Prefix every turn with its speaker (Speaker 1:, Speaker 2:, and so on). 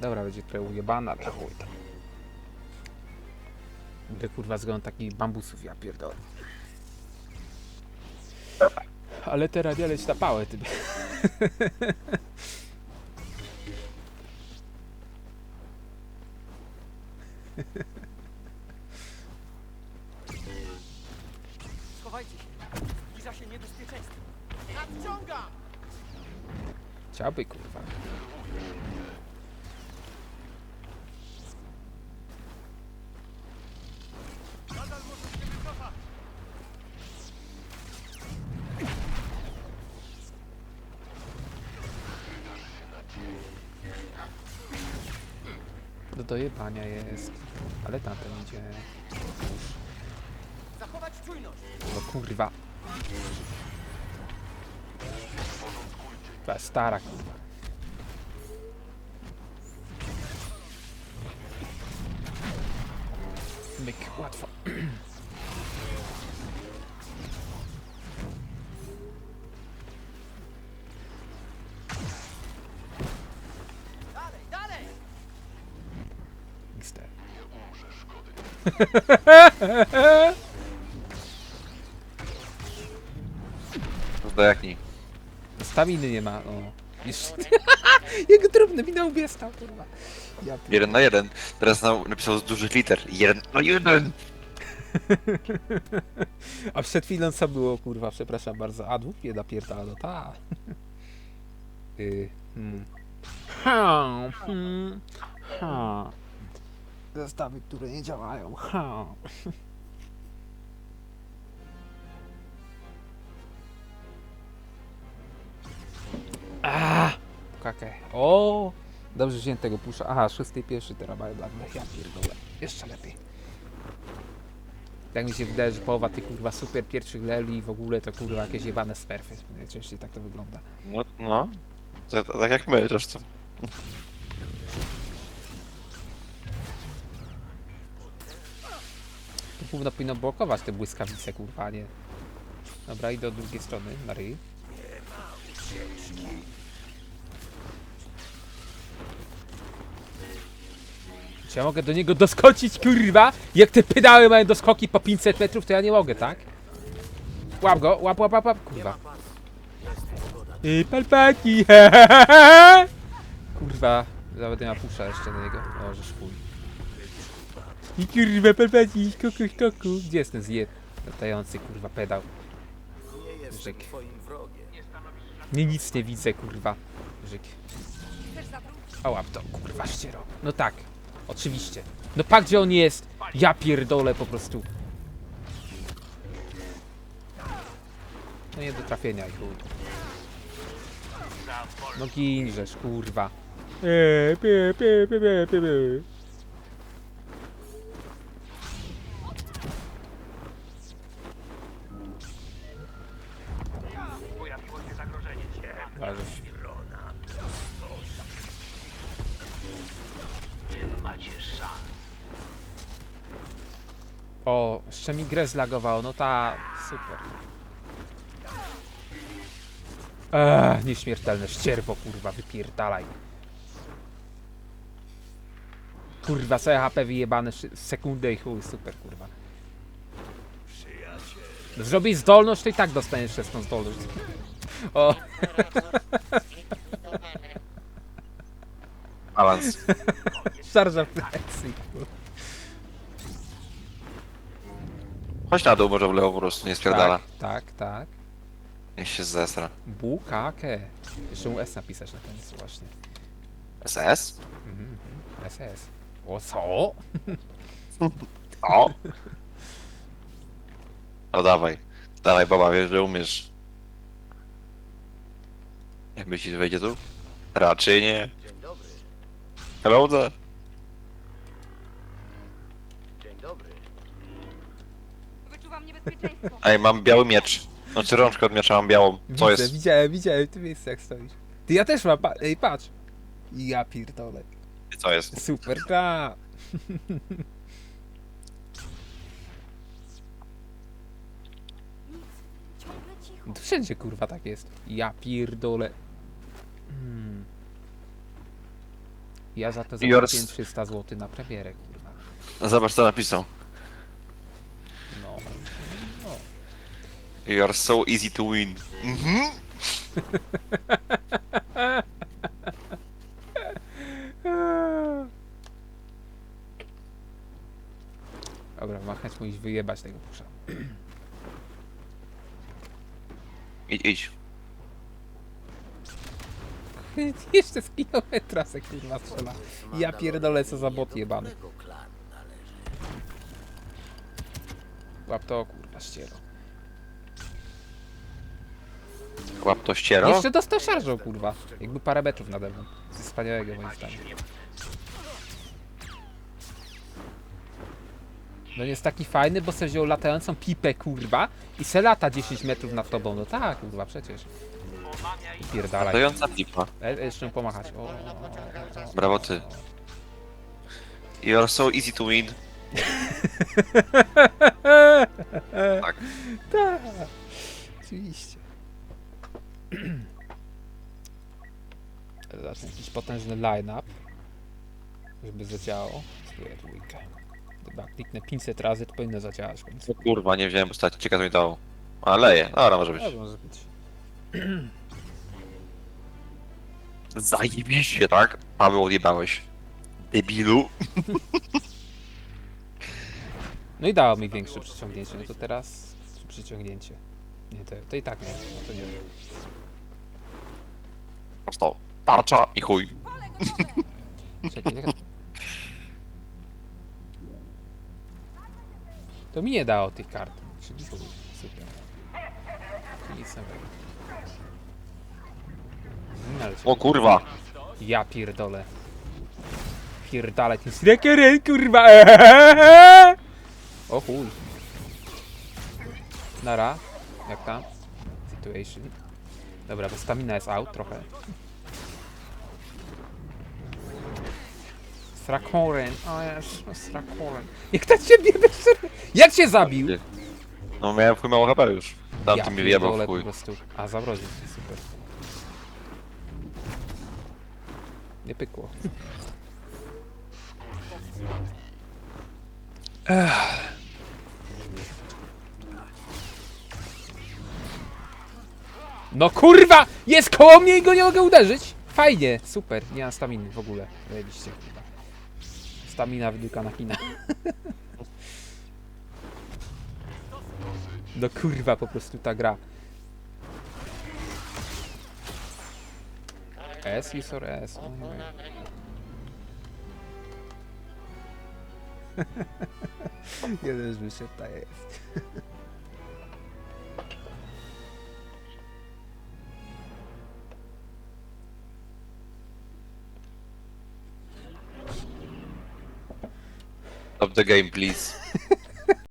Speaker 1: Dobra, będzie trochę ujebana, ale chuj tam. Gdy kurwa zgon takich bambusów, ja pierdolę. Ale teraz nie leć na pałę, ty.
Speaker 2: Schowajcie się. Zbliża się niebezpieczeństwo. Nadciągam!
Speaker 1: Chciałby kurwa. Do dojebania jest. Ale tamten idzie.
Speaker 2: Zachować czujność.
Speaker 1: No kurwa. Ta stara kurwa. Myk, łatwo.
Speaker 3: Zdajaknij.
Speaker 1: Staminy nie ma, o. Jeszcze... Jego drobny mi na łbie stał, kurwa. Ja pier-
Speaker 3: Jeden na jeden. Teraz na, napisał z dużych liter. Jeden na jeden.
Speaker 1: A przed chwilą co było, kurwa, przepraszam bardzo. A dwóch nie napierdala, no ta. y, hmm. Ha, hmm, ha. Zestawy, które nie działają. Ha. A, kakę. O, dobrze wziąłem tego pusza. Aha, szósty i pierwszy terabajt dla mnie. Ja pierdolę. Jeszcze lepiej. Tak mi się wydaje, że połowa tych kurwa super pierwszych leveli i w ogóle to kurwa jakieś jebane smerfy. Najczęściej tak to wygląda.
Speaker 3: No, no. To, to, tak jak my zresztą.
Speaker 1: To powinno, blokować te błyskawice kurwa, nie. Dobra, idę od drugiej strony, na ryj. Czy ja mogę do niego doskoczyć, kurwa? Jak te pedały mają doskoki po 500 metrów, to ja nie mogę, tak? Łap go, łap, łap, łap, łap, kurwa. I palpaki, Kurwa, nawet nie ma pusza jeszcze do niego. O, że chuj. I kurwa, palpaki, koku, koku. Gdzie jest ten zjeb? Latający, kurwa, pedał. Żyk. Nie, nic nie widzę, kurwa. Żyk. A łap to, kurwa, ściero. No tak, oczywiście. No pak, gdzie on jest? Ja pierdolę po prostu. No nie do trafienia, i chuj. No ginżesz, kurwa. Eee, pie, pie, pie, pie, pie, pie. O, jeszcze mi grę zlagowało, no ta, super. Eee, nieśmiertelne ścierwo, kurwa, wypierdalaj. Kurwa, sobie HP wyjebane sekundę i chuj, super, kurwa. Zrobisz zdolność, to i tak dostaniesz przez tą zdolność. O,
Speaker 3: Awans.
Speaker 1: szarża w plecy, kurwa.
Speaker 3: Chodź na dół, może w lewo po prostu, nie spierdala.
Speaker 1: Tak, tak, tak.
Speaker 3: Niech się zesra.
Speaker 1: Bukake. Jeszcze mu S napisać na koniec właśnie.
Speaker 3: SS?
Speaker 1: Mhm, SS. O co?
Speaker 3: O! No dawaj. Dawaj baba, wiesz, że umiesz. Jak myślisz, wejdzie tu? Raczej nie.
Speaker 2: Dzień dobry.
Speaker 3: Hello there.
Speaker 2: Dzień dobry.
Speaker 4: Wyczuwam niebezpieczeństwo.
Speaker 3: Ej, mam biały miecz. Znaczy rączkę od miecza mam białą. Co
Speaker 1: Widzę,
Speaker 3: jest?
Speaker 1: Widziałem, widziałem w tym miejscu jak stoisz. Ty ja też mam, pa ej patrz. Ja pierdolę.
Speaker 3: Co jest?
Speaker 1: Super.
Speaker 4: Ciągle cicho.
Speaker 1: Tu wszędzie kurwa tak jest. Ja pierdolę. Hmm. Ja za to
Speaker 3: Yours-
Speaker 1: zapłaciłem 300 zł na premierę, kurwa.
Speaker 3: No Zobacz co napisał.
Speaker 1: No.
Speaker 3: You are so easy to win. Mhm.
Speaker 1: Dobra, machać mu iść wyjebać tego pusza.
Speaker 3: Idź, idź.
Speaker 1: Jeszcze z kilometra se kurwa strzela. Ja pierdolę co za bot jebany. Łap to kurwa ściero.
Speaker 3: Łap to ściero.
Speaker 1: Jeszcze dostał szarżą kurwa. Jakby parę metrów nade mną. Coś wspaniałego moim zdaniem. No jest taki fajny, bo se wziął latającą pipę kurwa i se lata 10 metrów nad tobą. No tak kurwa przecież. Pierdalaj.
Speaker 3: Latająca pipa.
Speaker 1: E, e, jeszcze pomachać. O, o, o, o.
Speaker 3: Brawo ty. You are so easy to win. Tak.
Speaker 1: Tak, oczywiście. Zacznę jakiś potężny line-up, żeby zadziałało. Spróbuję trójkę. Chyba kliknę 500 razy, to powinno zadziałać w końcu.
Speaker 3: O kurwa, nie wziąłem postaci. Ciekawe mi dało. A leje. Dobra, może być.
Speaker 1: Może być.
Speaker 3: Zajebiście, tak? Paweł odjebałeś. Debilu.
Speaker 1: No i dało mi większe przyciągnięcie, no to teraz przyciągnięcie. Nie, to, to i tak nie, no to nie wiem.
Speaker 3: Prosto. Tarcza i chuj.
Speaker 1: Czekaj. To mi nie dało tych kart. Chuj, super. Czyli nic nowego.
Speaker 3: O kurwa.
Speaker 1: Ja pierdolę. Pierdalaj tym srekerem, kurwa. eee! O chuj. Nara. Jak tam? Situation. Dobra, bo stamina jest out trochę. Strakoren. O Jezu, Strakoren. Jak tak cię bierze? Jak cię zabił?
Speaker 3: No miałem w chuj mało HP już. Tam ty mi wyjebał
Speaker 1: pierdolę
Speaker 3: w chuj.
Speaker 1: po prostu. A, zamroził. Super. Nie pykło. No kurwa! Jest koło mnie i go nie mogę uderzyć! Fajnie, super. Nie mam staminy w ogóle. Zajebiście. Stamina wydukana kina. No kurwa, po prostu ta gra. S, Isor S. o nie. Jeden już wyszedł, ta jest.
Speaker 3: Stop the game, please.